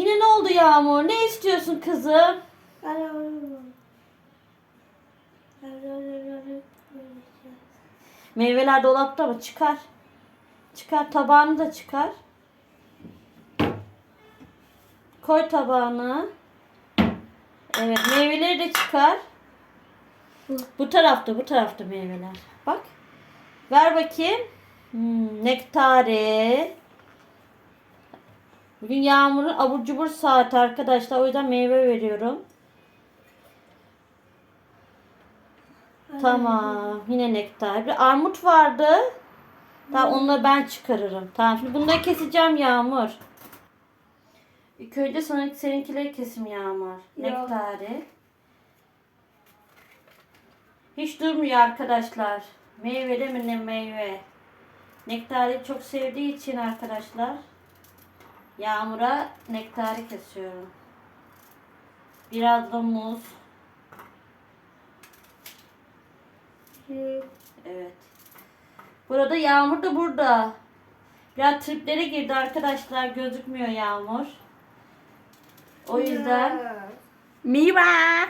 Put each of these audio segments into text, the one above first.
Yine ne oldu Yağmur? Ne istiyorsun kızım? Meyveler dolapta mı? Çıkar. Çıkar tabağını da çıkar. Koy tabağını. Evet meyveleri de çıkar. Bu tarafta bu tarafta meyveler. Bak. Ver bakayım. Hmm, nektari. Bugün Yağmur'un abur cubur saati arkadaşlar. O yüzden meyve veriyorum. Tamam. Yine nektar. Bir armut vardı. Tamam onları ben çıkarırım. Tamam şimdi bunları keseceğim Yağmur. İlk önce sana seninkileri kesim Yağmur. Nektari. Hiç durmuyor arkadaşlar. Meyve de mi ne meyve. Nektari çok sevdiği için arkadaşlar. Yağmur'a nektari kesiyorum. Biraz da muz. Evet. Burada Yağmur da burada. Biraz triplere girdi arkadaşlar. Gözükmüyor Yağmur. O yüzden Miva.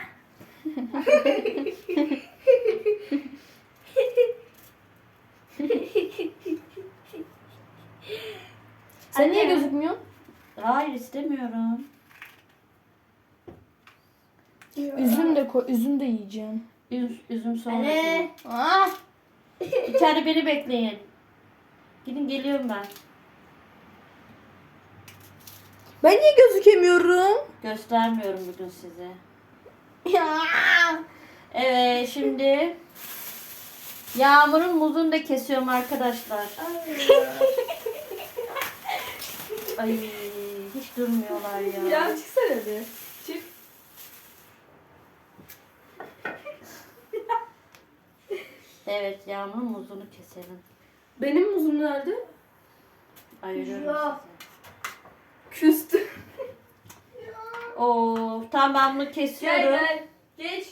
Sen niye gözükmüyorsun? Hayır istemiyorum. Üzüm de koy, üzüm de yiyeceğim. Üzüm, üzüm sonra. Anne. Ah! İçeride beni bekleyin. Gidin geliyorum ben. Ben niye gözükemiyorum? Göstermiyorum bugün size. Ya. Evet şimdi Yağmur'un muzunu da kesiyorum arkadaşlar. Ay hiç durmuyorlar ya. Ya çıksana bir. Çık. Evet Yağmur'un muzunu keselim. Benim muzum nerede? Ayırıyorum size. Küstü. Oo, tamam ben bunu kesiyorum. Geç.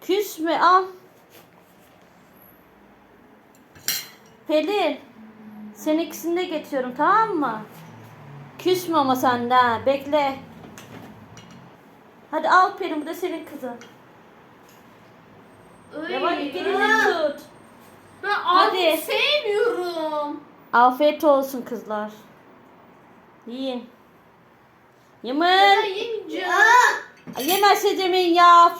Küs mü? Al. Pelin. Senin ikisini de getiriyorum tamam mı? Küsme ama senden. Bekle. Hadi al Pelin bu da senin kızın. Yavaş elini tut. Ben Hadi. Hadi. sevmiyorum. Afiyet olsun kızlar. Yiyin. Yemin. Ben yemeyeceğim. Yemezse demeyin yap.